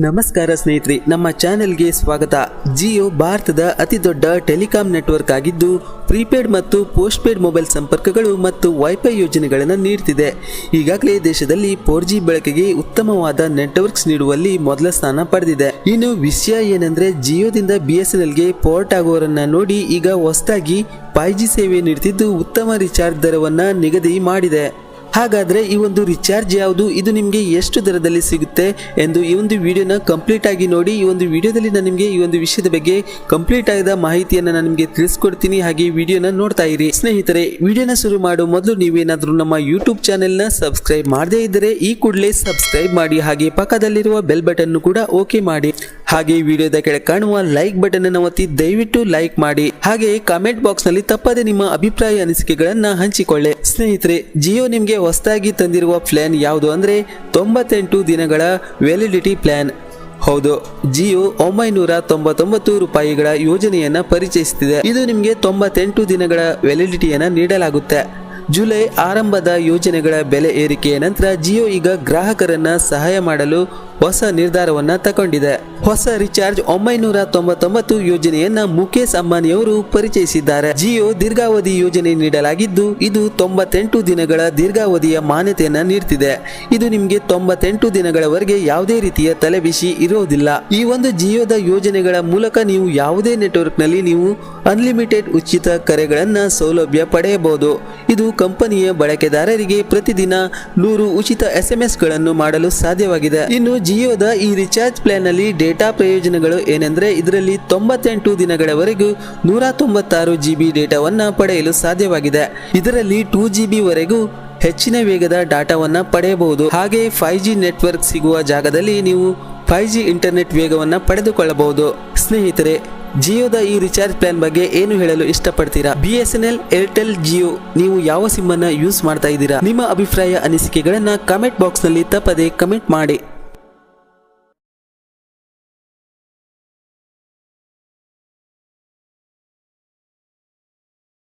ನಮಸ್ಕಾರ ಸ್ನೇಹಿತರೆ, ನಮ್ಮ ಚಾನೆಲ್ಗೆ ಸ್ವಾಗತ. ಜಿಯೋ ಭಾರತದ ಅತಿ ದೊಡ್ಡ ಟೆಲಿಕಾಂ ನೆಟ್ವರ್ಕ್ ಆಗಿದ್ದು, ಪ್ರೀಪೇಡ್ ಮತ್ತು ಪೋಸ್ಟ್ ಪೇಡ್ ಮೊಬೈಲ್ ಸಂಪರ್ಕಗಳು ಮತ್ತು ವೈಫೈ ಯೋಜನೆಗಳನ್ನು ನೀಡ್ತಿದೆ. ಈಗಾಗಲೇ ದೇಶದಲ್ಲಿ ಫೋರ್ ಜಿ ಬಳಕೆಗೆ ಉತ್ತಮವಾದ ನೆಟ್ವರ್ಕ್ಸ್ ನೀಡುವಲ್ಲಿ ಮೊದಲ ಸ್ಥಾನ ಪಡೆದಿದೆ. ಇನ್ನು ವಿಷಯ ಏನಂದ್ರೆ, ಜಿಯೋದಿಂದ ಬಿ ಎಸ್ ಎನ್ ಎಲ್ಗೆ ಪೋರ್ಟ್ ಆಗುವವರನ್ನ ನೋಡಿ ಈಗ ಹೊಸದಾಗಿ ಫೈವ್ ಜಿ ಸೇವೆ ನೀಡುತ್ತಿದ್ದು ಉತ್ತಮ ರೀಚಾರ್ಜ್ ದರವನ್ನು ನಿಗದಿ ಮಾಡಿದೆ. ಹಾಗಾದ್ರೆ ಈ ಒಂದು ರಿಚಾರ್ಜ್ ಯಾವುದು? ಇದು ನಿಮಗೆ ಎಷ್ಟು ದರದಲ್ಲಿ ಸಿಗುತ್ತೆ ಎಂದು ಈ ಒಂದು ವಿಡಿಯೋನ ಕಂಪ್ಲೀಟ್ ಆಗಿ ನೋಡಿ, ಈ ಒಂದು ವಿಡಿಯೋದಲ್ಲಿ ನಾನು ನಿಮಗೆ ಈ ಒಂದು ವಿಷಯದ ಬಗ್ಗೆ ಕಂಪ್ಲೀಟ್ ಆದ ಮಾಹಿತಿಯನ್ನು ನಾನು ನಿಮಗೆ ತಿಳಿಸ್ಕೊಡ್ತೀನಿ. ಹಾಗೆ ವಿಡಿಯೋನ ನೋಡ್ತಾ ಇರಿ. ಸ್ನೇಹಿತರೆ ವಿಡಿಯೋನ ಶುರು ಮಾಡುವ ಮೊದಲು ನೀವೇನಾದರೂ ನಮ್ಮ ಯೂಟ್ಯೂಬ್ ಚಾನೆಲ್ನ ಸಬ್ಸ್ಕ್ರೈಬ್ ಮಾಡದೇ ಇದ್ದರೆ ಈ ಕೂಡಲೇ ಸಬ್ಸ್ಕ್ರೈಬ್ ಮಾಡಿ. ಹಾಗೆ ಪಕ್ಕದಲ್ಲಿರುವ ಬೆಲ್ ಬಟನ್ನು ಕೂಡ ಓಕೆ ಮಾಡಿ. ಹಾಗೆ ಈ ವಿಡಿಯೋದ ಕೆಳಗೆ ಕಾಣುವ ಲೈಕ್ ಬಟನ್ ಅನ್ನು ಒತ್ತಿ ದಯವಿಟ್ಟು ಲೈಕ್ ಮಾಡಿ. ಹಾಗೆ ಕಾಮೆಂಟ್ ಬಾಕ್ಸ್ನಲ್ಲಿ ತಪ್ಪದೆ ನಿಮ್ಮ ಅಭಿಪ್ರಾಯ, ಅನಿಸಿಕೆಗಳನ್ನ ಹಂಚಿಕೊಳ್ಳಿ. ಸ್ನೇಹಿತರೆ ಜಿಯೋ ನಿಮಗೆ ಹೊಸದಾಗಿ ತಂದಿರುವ ಪ್ಲಾನ್ ಯಾವುದು ಅಂದ್ರೆ ತೊಂಬತ್ತೆಂಟು ದಿನಗಳ ವ್ಯಾಲಿಡಿಟಿ ಪ್ಲಾನ್ ಹೌದು ಜಿಯೋ ಒಂಬೈನೂರ ತೊಂಬತ್ತೊಂಬತ್ತು ರೂಪಾಯಿಗಳ ಯೋಜನೆಯನ್ನ ಪರಿಚಯಿಸುತ್ತಿದೆ ಇದು ನಿಮಗೆ ತೊಂಬತ್ತೆಂಟು ದಿನಗಳ ವ್ಯಾಲಿಡಿಟಿಯನ್ನ ನೀಡಲಾಗುತ್ತೆ. ಜುಲೈ ಆರಂಭದ ಯೋಜನೆಗಳ ಬೆಲೆ ಏರಿಕೆಯ ನಂತರ ಜಿಯೋ ಈಗ ಗ್ರಾಹಕರನ್ನ ಸಹಾಯ ಮಾಡಲು ಹೊಸ ನಿರ್ಧಾರವನ್ನ ತಗೊಂಡಿದೆ. ಹೊಸ ರಿಚಾರ್ಜ್ ಒಂಬೈನೂರ ತೊಂಬತ್ತೊಂಬತ್ತು ಯೋಜನೆಯನ್ನ ಮುಖೇಶ್ ಅಂಬಾನಿಯವರು ಪರಿಚಯಿಸಿದ್ದಾರೆ. ಜಿಯೋ ದೀರ್ಘಾವಧಿ ಯೋಜನೆ ನೀಡಲಾಗಿದ್ದು, ಇದು ತೊಂಬತ್ತೆಂಟು ದಿನಗಳ ದೀರ್ಘಾವಧಿಯ ಮಾನ್ಯತೆಯನ್ನ ನೀಡ್ತಿದೆ. ಇದು ನಿಮಗೆ ತೊಂಬತ್ತೆಂಟು ದಿನಗಳವರೆಗೆ ಯಾವುದೇ ರೀತಿಯ ತಲೆಬಿಸಿ ಇರೋದಿಲ್ಲ. ಈ ಒಂದು ಜಿಯೋದ ಯೋಜನೆಗಳ ಮೂಲಕ ನೀವು ಯಾವುದೇ ನೆಟ್ವರ್ಕ್ನಲ್ಲಿ ನೀವು ಅನ್ಲಿಮಿಟೆಡ್ ಉಚಿತ ಕರೆಗಳನ್ನ ಸೌಲಭ್ಯ ಪಡೆಯಬಹುದು. ಇದು ಕಂಪನಿಯ ಬಳಕೆದಾರರಿಗೆ ಪ್ರತಿದಿನ ನೂರು ಉಚಿತ ಎಸ್ ಎಂ ಎಸ್ಗಳನ್ನು ಮಾಡಲು ಸಾಧ್ಯವಾಗಿದೆ. ಇನ್ನು ಜಿಯೋದ ಈ ರಿಚಾರ್ಜ್ ಪ್ಲಾನ್ನಲ್ಲಿ ಡೇಟಾ ಪ್ರಯೋಜನಗಳು ಏನೆಂದರೆ ಇದರಲ್ಲಿ ತೊಂಬತ್ತೆಂಟು ದಿನಗಳವರೆಗೂ ನೂರ ತೊಂಬತ್ತಾರು ಜಿ ಬಿ ಡೇಟಾವನ್ನ ಪಡೆಯಲು ಸಾಧ್ಯವಾಗಿದೆ. ಇದರಲ್ಲಿ ಟೂ ಜಿ ಬಿ ವರೆಗೂ ಹೆಚ್ಚಿನ ವೇಗದ ಡಾಟಾವನ್ನು ಪಡೆಯಬಹುದು. ಹಾಗೆ ಫೈವ್ ಜಿ ನೆಟ್ವರ್ಕ್ ಸಿಗುವ ಜಾಗದಲ್ಲಿ ನೀವು ಫೈವ್ ಜಿ ಇಂಟರ್ನೆಟ್ ವೇಗವನ್ನ ಪಡೆದುಕೊಳ್ಳಬಹುದು. ಸ್ನೇಹಿತರೆ ಜಿಯೋದ ಈ ರಿಚಾರ್ಜ್ ಪ್ಲಾನ್ ಬಗ್ಗೆ ಏನು ಹೇಳಲು ಇಷ್ಟಪಡ್ತೀರಾ? B S N L Airtel Jio, ನೀವು ಯಾವ ಸಿಮ್ ಅನ್ನ ಯೂಸ್ ಮಾಡ್ತಾ ಇದ್ದೀರಾ? ನಿಮ್ಮ ಅಭಿಪ್ರಾಯ ಅನಿಸಿಕೆಗಳನ್ನ ಕಮೆಂಟ್ ಬಾಕ್ಸ್ನಲ್ಲಿ ತಪ್ಪದೆ ಕಮೆಂಟ್ ಮಾಡಿ.